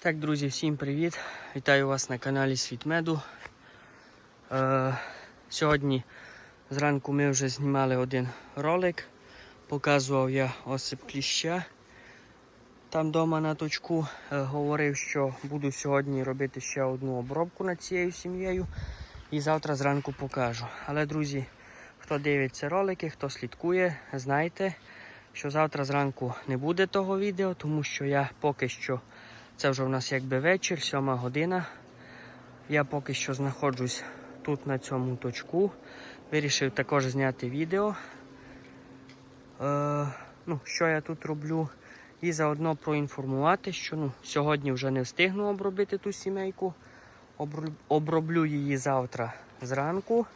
Так, друзі, всім привіт! Вітаю вас на каналі Світ Меду. Е, сьогодні зранку ми вже знімали один ролик. Показував я осип кліща. Там вдома на точку е, говорив, що буду сьогодні робити ще одну обробку над цією сім'єю. І завтра зранку покажу. Але, друзі, хто дивиться ролики, хто слідкує, знайте, що завтра зранку не буде того відео, тому що я поки що. Це вже у нас якби вечір, сьома година. Я поки що знаходжусь тут на цьому точку. Вирішив також зняти відео, е, ну, що я тут роблю. І заодно проінформувати, що ну, сьогодні вже не встигну обробити ту сімейку. Оброблю її завтра зранку.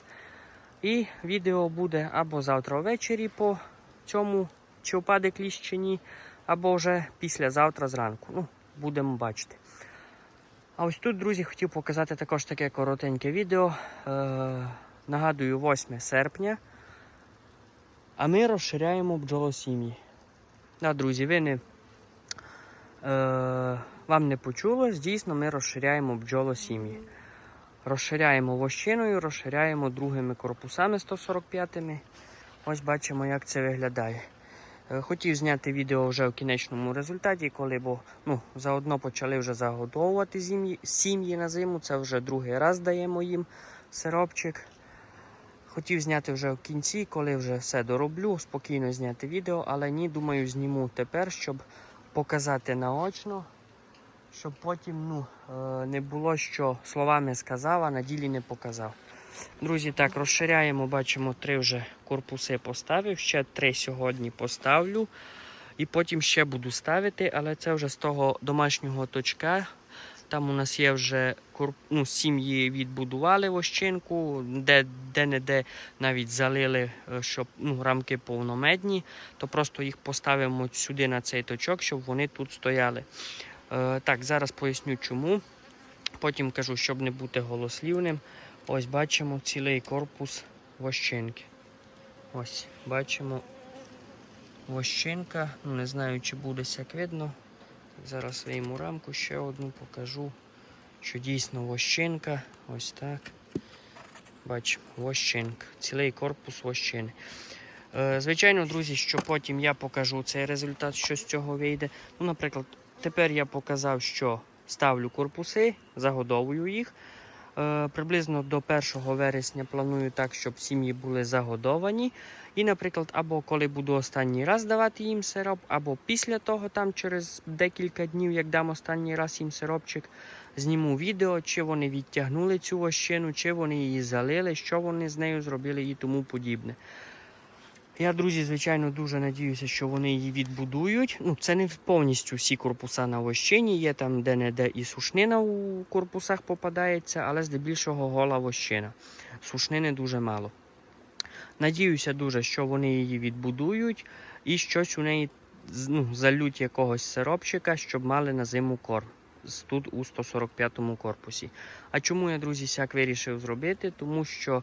І відео буде або завтра ввечері по цьому, чи впаде кліщ чи ні, або вже післязавтра зранку. Ну, будемо бачити. А ось тут, друзі, хотів показати також таке коротеньке відео. Е, нагадую, 8 серпня. А ми розширяємо бджолосім'ї. Да, друзі, ви не, е, вам не почулось, дійсно, ми розширяємо бджолосім'ї. Розширяємо вощиною, розширяємо другими корпусами 145-ми. Ось бачимо, як це виглядає. Е, Хотів зняти відео вже в кінечному результаті, коли бо ну, заодно почали вже загодовувати сім'ї, сім'ї на зиму. Це вже другий раз даємо їм сиропчик. Хотів зняти вже в кінці, коли вже все дороблю, спокійно зняти відео, але ні, думаю, зніму тепер, щоб показати наочно, щоб потім ну, е, не було, що словами сказав, а на ділі не показав. Друзі, так, розширяємо, бачимо, три вже корпуси поставив, ще три сьогодні поставлю. І потім ще буду ставити, але це вже з того домашнього точка. Там у нас є вже ну, сім'ї відбудували вощинку, де, де-не-де навіть залили, е, щоб ну, рамки повномедні, то просто їх поставимо сюди на цей точок, щоб вони тут стояли. Е, так, зараз поясню чому. Потім кажу, щоб не бути голослівним. Ось бачимо цілий корпус вощинки. Ось, бачимо вощинка. Ну, не знаю, чи буде сяк видно. Зараз вийму рамку, ще одну покажу, що дійсно вощинка. Ось так. Бачимо, вощинка. Цілий корпус вощини. Е, звичайно, друзі, що потім я покажу цей результат, що з цього вийде. Ну, наприклад, тепер я показав, що ставлю корпуси, загодовую їх. Е, Приблизно до 1 вересня планую так, щоб сім'ї були загодовані. І, наприклад, або коли буду останній раз давати їм сироп, або після того, там через декілька днів, як дам останній раз їм сиропчик, зніму відео, чи вони відтягнули цю вощину, чи вони її залили, що вони з нею зробили і тому подібне. Я, друзі, звичайно, дуже надіюся, що вони її відбудують. Ну, це не повністю всі корпуса на вощині, є там де-не-де і сушнина у корпусах попадається, але здебільшого гола вощина. Сушнини дуже мало. Надіюся дуже, що вони її відбудують і щось у неї ну, залють якогось сиропчика, щоб мали на зиму корм. Тут у 145 корпусі. А чому я, друзі, сяк вирішив зробити? Тому що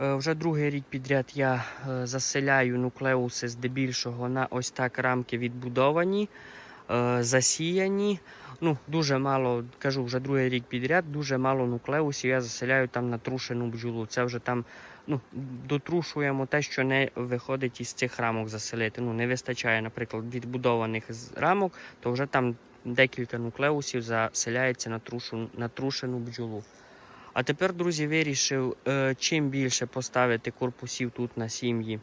Вже другий рік підряд я е, заселяю нуклеуси здебільшого на ось так рамки відбудовані, е, засіяні. Ну, Дуже мало, кажу, вже другий рік підряд, дуже мало нуклеусів я заселяю там на трушену бджолу. Це вже там ну, дотрушуємо те, що не виходить із цих рамок заселити. Ну, Не вистачає, наприклад, відбудованих рамок, то вже там декілька нуклеусів заселяється на, трушу, на трушену бджолу. А тепер, друзі, вирішив е, чим більше поставити корпусів тут на сім'ї,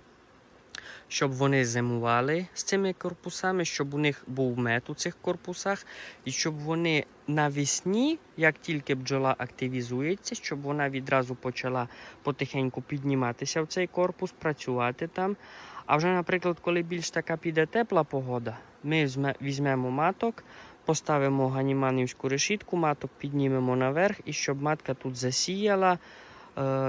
щоб вони зимували з цими корпусами, щоб у них був мед у цих корпусах, і щоб вони навесні, як тільки бджола активізується, щоб вона відразу почала потихеньку підніматися в цей корпус, працювати там. А вже, наприклад, коли більш така піде тепла погода, ми візьмемо маток, поставимо ганіманівську решітку, маток піднімемо наверх, і щоб матка тут засіяла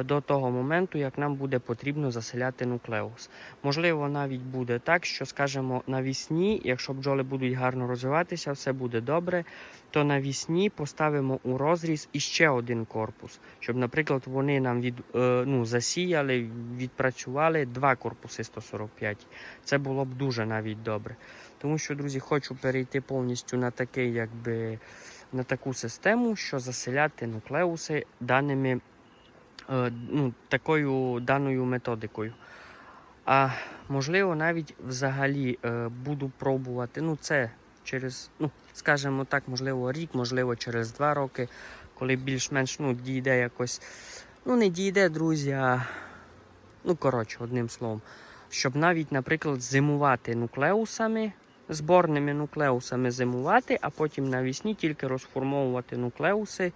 до того моменту, як нам буде потрібно заселяти нуклеус. Можливо, навіть буде так, що, скажімо, навісні, якщо бджоли будуть гарно розвиватися, все буде добре, то навісні поставимо у розріз іще один корпус, щоб, наприклад, вони нам від, е, ну, засіяли, відпрацювали два корпуси 145. Це було б дуже навіть добре. Тому що, друзі, хочу перейти повністю на такий якби на таку систему, що заселяти нуклеуси даними, е, ну, такою даною методикою. А можливо, навіть взагалі е, буду пробувати. Ну, це через, ну, скажімо так, можливо, рік, можливо, через два роки, коли більш-менш ну, дійде якось. Ну, не дійде, друзі, а ну, коротше, одним словом. Щоб навіть, наприклад, зимувати нуклеусами, зборними нуклеусами зимувати, а потім навесні тільки розформовувати нуклеуси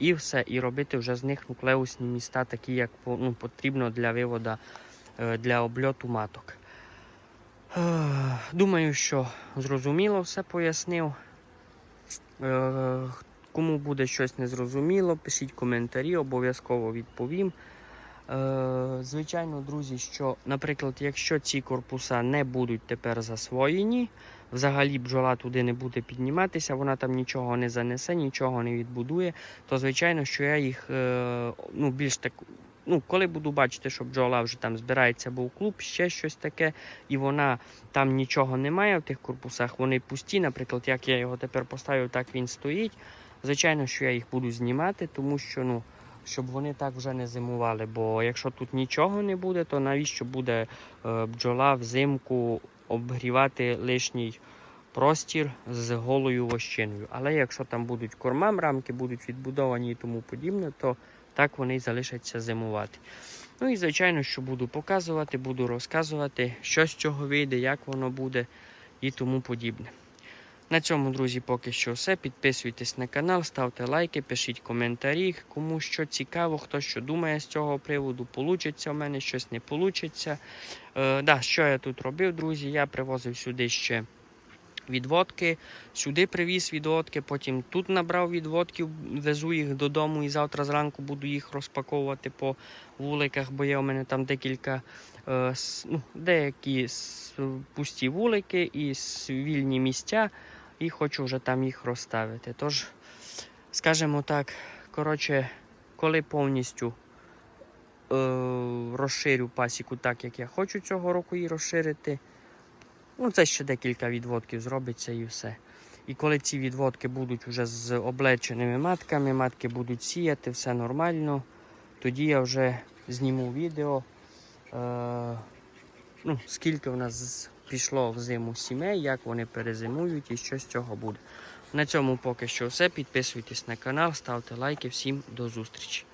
і все, і робити вже з них нуклеусні міста, такі, як ну, потрібно для вивода, е, для обльоту маток. Е, Думаю, що зрозуміло все пояснив. Е, Кому буде щось незрозуміло, пишіть коментарі, обов'язково відповім. Е, Звичайно, друзі, що, наприклад, якщо ці корпуса не будуть тепер засвоєні, взагалі бджола туди не буде підніматися, вона там нічого не занесе, нічого не відбудує, то звичайно, що я їх е, ну, більш так. Ну, коли буду бачити, що бджола вже там збирається, або в клуб, ще щось таке, і вона там нічого немає в тих корпусах, вони пусті. Наприклад, як я його тепер поставив, так він стоїть. Звичайно, що я їх буду знімати, тому що ну, щоб вони так вже не зимували. Бо якщо тут нічого не буде, то навіщо буде е, бджола взимку обгрівати лишній простір з голою вощиною. Але якщо там будуть корма, рамки будуть відбудовані і тому подібне, то так вони й залишаться зимувати. Ну і звичайно, що буду показувати, буду розказувати, що з цього вийде, як воно буде і тому подібне. На цьому, друзі, поки що все. Підписуйтесь на канал, ставте лайки, пишіть коментарі, кому що цікаво, хто що думає з цього приводу. Получиться в мене щось не получиться. Е, да, що я тут робив, друзі? Я привозив сюди ще відводки, сюди привіз відводки, потім тут набрав відводків, везу їх додому і завтра зранку буду їх розпаковувати по вуликах, бо є у мене там декілька е, ну, деякі пусті вулики і вільні місця, і хочу вже там їх розставити. Тож, скажімо так, коротше, коли повністю е, розширю пасіку так, як я хочу цього року її розширити. Ну, це ще декілька відводків зробиться і все. І коли ці відводки будуть вже з облеченими матками, матки будуть сіяти, все нормально, тоді я вже зніму відео, е, ну, скільки в нас пішло в зиму сімей, як вони перезимують і що з цього буде. На цьому поки що все. Підписуйтесь на канал, ставте лайки. Всім до зустрічі.